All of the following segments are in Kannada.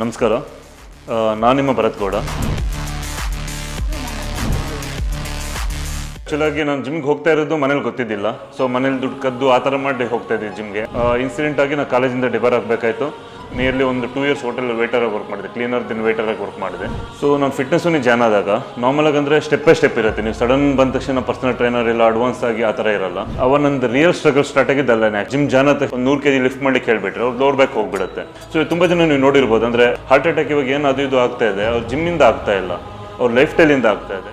ನಮಸ್ಕಾರ. ನಾನು ನಿಮ್ಮ ಭರತ್ ಗೌಡ. ಆ್ಯಕ್ಚುಲಾಗಿ ನಾನು ಜಿಮ್ಗೆ ಹೋಗ್ತಾ ಇರೋದು ಮನೇಲಿ ಗೊತ್ತಿದ್ದಿಲ್ಲ. ಸೊ ಮನೇಲಿ ದುಡ್ಡು ಕದ್ದು ಆ ಥರ ಮಾಡಿ ಹೋಗ್ತಾ ಇದ್ದೆ ಜಿಮ್ಗೆ ಇನ್ಸಿಡೆಂಟ್ ಆಗಿ ನಾನು ಕಾಲೇಜಿಂದ ಡಿಬರ್ ಆಗಬೇಕಾಯ್ತು. ನಿಯರ್ಲಿ ಒಂದು ಟೂ ಇಯರ್ಸ್ ಹೋಟೆಲ್ ವೇಟರ್ ಆಗಿ ವರ್ಕ್ ಮಾಡಿದೆ. ಕ್ಲೀನರ್ ದಿನ ವೇಟರ್ ಆಗಿ ವರ್ಕ್ ಮಾಡಿದೆ. ಸೊ ನಾನು ಫಿಟ್ನೆಸ್ ಜಾನ್ ಆದಾಗ ನಾರ್ಮಲ್ ಆಗಿ ಅಂದರೆ ಸ್ಟೆಪ್ ಬೈ ಸ್ಟೆಪ್ ಇರುತ್ತೆ. ನೀವು ಸಡನ್ ಬಂದ ತಕ್ಷಣ ಪರ್ಸನಲ್ ಟ್ರೈನರ್ ಇಲ್ಲ ಅಡ್ವಾನ್ಸ್ ಆಗಿ ಆ ಥರ ಇರಲ್ಲ. ಅವ ನಂದು ರಿಯಲ್ ಸ್ಟ್ರಗಲ್ ಸ್ಟಾರ್ಟ್ ಆಗಿದ್ದು ಅಲ್ಲೇ ಜಿಮ್ ಜಾಯ್ನ್ ಆದ ಒಂದು ನೂರು ಕೆ ಜಿ ಲಿಫ್ಟ್ ಮಾಡಿ ಕೇಳಿಬಿಟ್ರೆ ಅವ್ರು ಲೋರ್ ಬ್ಯಾಕ್ ಹೋಗ್ಬಿಡುತ್ತೆ. ಸೊ ತುಂಬ ಜನ ನೀವು ನೋಡಿರ್ಬೋದು. ಅಂದರೆ ಹಾರ್ಟ್ ಅಟ್ಯಾಕ್ ಇವಾಗ ಏನು ಅದು ಇದು ಆಗ್ತಾ ಇದೆ. ಅವ್ರು ಜಿಮ್ಮಿಂದ ಆಗ್ತಾ ಇಲ್ಲ. ಅವ್ರ ಲೈಫ್ ಸ್ಟೈಲಿಂದ ಆಗ್ತಾ ಇದೆ.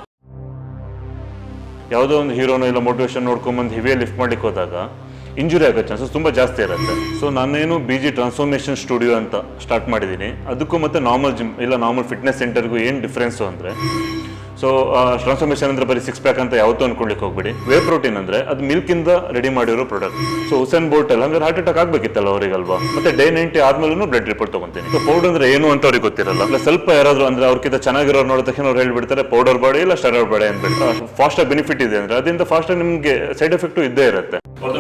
ಯಾವುದೋ ಒಂದು ಹೀರೋನೋ ಇಲ್ಲ ಮೋಟಿವೇಶನ್ ನೋಡ್ಕೊಂಬಂದು ಹೆವಿಯ ಲಿಫ್ಟ್ ಮಾಡ್ಲಿಕ್ಕೆ ಹೋದಾಗ ಇಂಜುರಿ ಆಗೋ ಚಾನ್ಸಸ್ ತುಂಬ ಜಾಸ್ತಿ ಇರುತ್ತೆ. ಸೊ ನಾನೇನು ಬಿ ಜಿ ಟ್ರಾನ್ಸ್ಫಾರ್ಮೇಷನ್ ಸ್ಟುಡಿಯೋ ಅಂತ ಸ್ಟಾರ್ಟ್ ಮಾಡಿದ್ದೀನಿ. ಅದಕ್ಕೂ ಮತ್ತೆ ನಾರ್ಮಲ್ ಜಿಮ್ ಇಲ್ಲ ನಾರ್ಮಲ್ ಫಿಟ್ನೆಸ್ ಸೆಂಟರ್ಗೂ ಏನು ಡಿಫ್ರೆನ್ಸು ಅಂದರೆ ಸೊ ಟ್ರಾನ್ಸ್ಫಾರ್ಮೇಷನ್ ಅಂದ್ರೆ ಬರೀ ಸಿಕ್ಸ್ ಪ್ಯಾಕ್ ಅಂತ ಯಾವತ್ತೂ ಅನ್ಕೊಳ್ಲಿಕ್ಕೆ ಹೋಗ್ಬೇಡಿ. ವೇ ಪ್ರೋಟೀನ್ ಅಂದ್ರೆ ಅದು ಮಿಲ್ಕಿಂದ ರೆಡಿ ಮಾಡಿರೋ ಪ್ರಾಡಕ್ಟ್ ಸೊ ಹುಸೇನ್ ಬೋಲ್ಟ್ ಎಲ್ಲ ಹಂಗಾರೆ ಹಾರ್ಟ್ ಅಟ್ಯಾಕ್ ಆಗ್ಬೇಕಿತ್ತಲ್ಲ ಅವರಿಗಲ್ವಾ? ಮತ್ತೆ ಡೇ ನೈಂಟಿ ಆದ್ಮೇಲೂ ಬ್ಲಡ್ ರಿಪೋರ್ಟ್ ತಗೊಂತೀನಿ. ಸೊ ಪೌಡರ್ ಅಂದ್ರೆ ಏನು ಅಂತ ಅವ್ರಿಗೆ ಗೊತ್ತಿರಲ್ಲ. ಇಲ್ಲ ಸ್ವಲ್ಪ ಯಾರಾದರೂ ಅಂದ್ರೆ ಅವ್ರಿಗಿಂತ ಚೆನ್ನಾಗಿರೋರು ನೋಡಿದ ತಕ್ಷಣ ಅವ್ರು ಹೇಳ್ಬಿಡ್ತಾರೆ ಪೌಡರ್ ಬಾಡಿ ಇಲ್ಲ ಸ್ಟೆರಾಯ್ಡ್ ಬಾಡಿ ಅಂದ್ಬಿಟ್ಟು. ಫಾಸ್ಟ್ ಬೆನಿಫಿಟ್ ಇದೆ ಅಂದ್ರೆ, ಅದರಿಂದ ಫಾಸ್ಟ್ ನಿಮಗೆ ಸೈಡ್ ಎಫೆಕ್ಟ್ ಇದ್ದೇ ಇರುತ್ತೆ.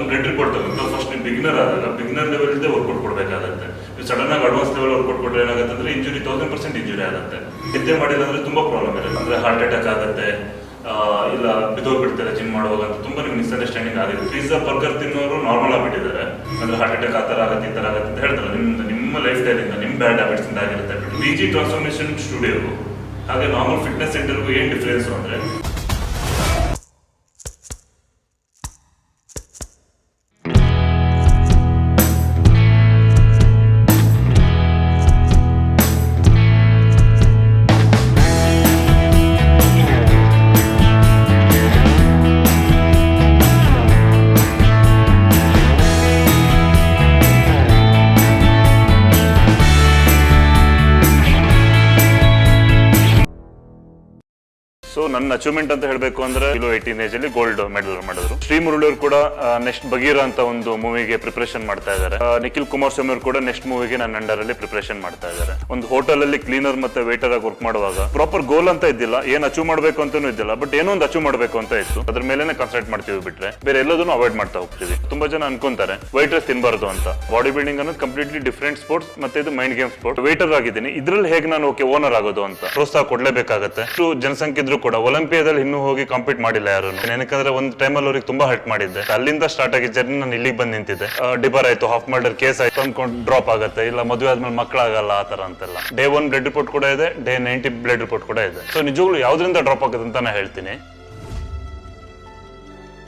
ಬ್ಲಡ್ ರಿಪೋರ್ಟ್ ತಗೊಂಡು ಬಿಗಿನರ್ ಆದಾಗ ಬಿಗ್ನರ್ ಲೆವೆಲ್ ಇಂದ ವರ್ಕೌಟ್ ಕೊಡಬೇಕಾಗುತ್ತೆ. ನೀವು ಸಡನ್ ಆಗಿ ಅಡ್ವಾನ್ಸ್ ಲೆವೆಲ್ ವರ್ಕೌಟ್ ಕೊಟ್ಟರೆ ಏನಾಗುತ್ತೆ ಅಂದ್ರೆ ಇಂಜುರಿ ತೌಸಂಡ್ ಪರ್ಸೆಂಟ್ ಇಂಜುರಿ ಆಗುತ್ತೆ. ನಿದ್ದೆ ಮಾಡಿಲ್ಲ ಅಂದ್ರೆ ತುಂಬಾ ಪ್ರಾಬ್ಲಮ್ ಇರುತ್ತೆ. ಅಂದ್ರೆ ಹಾರ್ಟ್ ಅಟ್ಯಾಕ್ ಆಗುತ್ತೆ ಇಲ್ಲ ಬಿದ್ದೋಗ್ಬಿಡ್ತಾರೆ ಜಿಮ್ ಮಾಡುವಾಗ ಅಂತ ತುಂಬಾ ನಿಮ್ಗೆ ಮಿಸ್ಅಂಡರ್ಸ್ಟ್ಯಾಂಡಿಂಗ್ ಆಗಿದೆ ಪಿಜ್ಜಾ ಬರ್ಗರ್ ತಿನ್ನೋರು ನಾರ್ಮಲ್ ಆಗ್ಬಿಟ್ಟಿದ್ದಾರೆ ಅಂದ್ರೆ ಹಾರ್ಟ್ ಅಟ್ಯಾಕ್ ಆ ಥರ ಆಗುತ್ತೆ, ಈ ಥರ ಆಗುತ್ತೆ ಅಂತ ಹೇಳ್ತಾರೆ ನಿಮ್ಮ ನಿಮ್ಮ ಲೈಫ್ ಸ್ಟೈಲಿಂದ ನಿಮ್ಮ ಬ್ಯಾಡ್ ಹ್ಯಾಬಿಟ್ಸ್ ಇಂದ ಆಗಿರುತ್ತೆ. ಬಿ ಜಿ ಟ್ರಾನ್ಸ್ಫಾರ್ಮೇಷನ್ ಸ್ಟುಡಿಯೋ ಹಾಗೆ ನಾರ್ಮಲ್ ಫಿಟ್ನೆಸ್ ಸೆಂಟರ್ಗೂ ಏನು ಡಿಫ್ರೆನ್ಸ್ ಅಂದ್ರೆ ನನ್ನ ಅಚೀವ್ಮೆಂಟ್ ಅಂತ ಹೇಳಬೇಕು ಅಂದ್ರೆ ಕಿಲೋ ಏಯ್ಟೀನ್ ಏಜ್ ಅಲ್ಲಿ ಗೋಲ್ಡ್ ಮೆಡಲ್ ಮಾಡಿದ್ರು. ಶ್ರೀ ಮುರಳಿ ಅವರು ಕೂಡ ನೆಕ್ಸ್ಟ್ ಬಗೀರ ಅಂತ ಒಂದು ಮೂವಿಗೆ ಪ್ರಿಪರೇಷನ್ ಮಾಡ್ತಾ ಇದ್ದಾರೆ. ನಿಖಿಲ್ ನಿಖಿಲ್ ಕುಮಾರಸ್ವಾಮಿ ಅವರು ಕೂಡ ನೆಕ್ಸ್ಟ್ ಮೂವಿಗೆ ನನ್ನ ಅಂಡರ್ ಅಲ್ಲಿ ಪ್ರಿಪರೇಷನ್ ಮಾಡ್ತಾ ಇದ್ದಾರೆ. ಒಂದು ಹೋಟೆಲ್ ಅಲ್ಲಿ ಕ್ಲೀನರ್ ಮತ್ತೆ ವೇಟರ್ ಆಗಿ ವರ್ಕ್ ಮಾಡುವಾಗ ಪ್ರಾಪರ್ ಗೋಲ್ ಅಂತ ಇದ್ದಿಲ್ಲ, ಏನ್ ಅಚೀವ್ ಮಾಡಬೇಕು ಅಂತಾನೂ ಇದ್ದಿಲ್ಲ ಬಟ್ ಏನೋ ಒಂದು ಅಚೀವ್ ಮಾಡಬೇಕು ಅಂತ ಇತ್ತು. ಅದ್ರ ಮೇಲೆ ಕನ್ಸಲ್ಟ್ ಮಾಡ್ತೀವಿ ಬಿಟ್ರೆ ಬೇರೆ ಎಲ್ಲದನ್ನು ಅವಾಯ್ಡ್ ಮಾಡ್ತಾ ಹೋಗ್ತೀವಿ. ತುಂಬಾ ಜನ ಅನ್ಕೊಂತಾರೆ ವೈಟ್ ರೈಸ್ ತಿನ್ಬಾರ್ದು ಅಂತ. ಬಾಡಿ ಬಿಲ್ಡಿಂಗ್ ಅನ್ನೋದು ಕಂಪ್ಲೀಟ್ಲಿ ಡಿಫ್ರೆಂಟ್ ಸ್ಪೋರ್ಟ್ಸ್ ಮತ್ತೆ ಇದು ಮೈಂಡ್ ಗೇಮ್ ಸ್ಪೋರ್ಟ್ ವೇಟರ್ ಆಗಿದ್ದೀನಿ, ಇದ್ರಲ್ಲಿ ಹೇಗೆ ನಾನು ಓಕೆ ಓನರ್ ಆಗೋದು ಅಂತ. ಪ್ರೋತ್ಸಾಹ ಕೊಡ್ಲೇಬೇಕಾಗತ್ತೆ. ಜನಸಂಖ್ಯೆ ಇದ್ರೂ ಕೂಡ ಒಲಿಂಪಿಯಾದಲ್ಲಿ ಇನ್ನೂ ಹೋಗಿ ಕಾಂಪೀಟ್ ಮಾಡಿಲ್ಲ ಯಾರು ಏನಕ್ಕಂದ್ರೆ ಒಂದು ಟೈಮಲ್ಲಿ ಅವ್ರಿಗೆ ತುಂಬಾ ಹರ್ಟ್ ಮಾಡಿದ್ದೆ. ಅಲ್ಲಿಂದ ಸ್ಟಾರ್ಟ್ ಆಗಿ ಜರ್ನಿ ನಾನು ಇಲ್ಲಿಗೆ ಬಂದು ನಿಂತಿದ್ದೆ. ಡಿಬರ್ ಆಯ್ತು ಹಾಫ್ ಮರ್ಡರ್ ಕೇಸ್ ಆಯ್ತು ಅನ್ಕೊಂಡು ಡ್ರಾಪ್ ಆಗುತ್ತೆ, ಇಲ್ಲ ಮದುವೆ ಆದ್ಮೇಲೆ ಮಕ್ಕಳಾಗಲ್ಲ ಆ ತರ ಅಂತೆಲ್ಲ. ಡೇ ಒನ್ ಬ್ಲಡ್ ರಿಪೋರ್ಟ್ ಕೂಡ ಇದೆ ಡೇ ನೈಂಟಿ ಬ್ಲಡ್ ರಿಪೋರ್ಟ್ ಕೂಡ ಇದೆ. ಸೊ ನಿಜವಾಗ್ಲು ಯಾವ್ದ್ರಿಂದ ಡ್ರಾಪ್ ಆಗುತ್ತೆ ಅಂತ ನಾ ಹೇಳ್ತೀನಿ.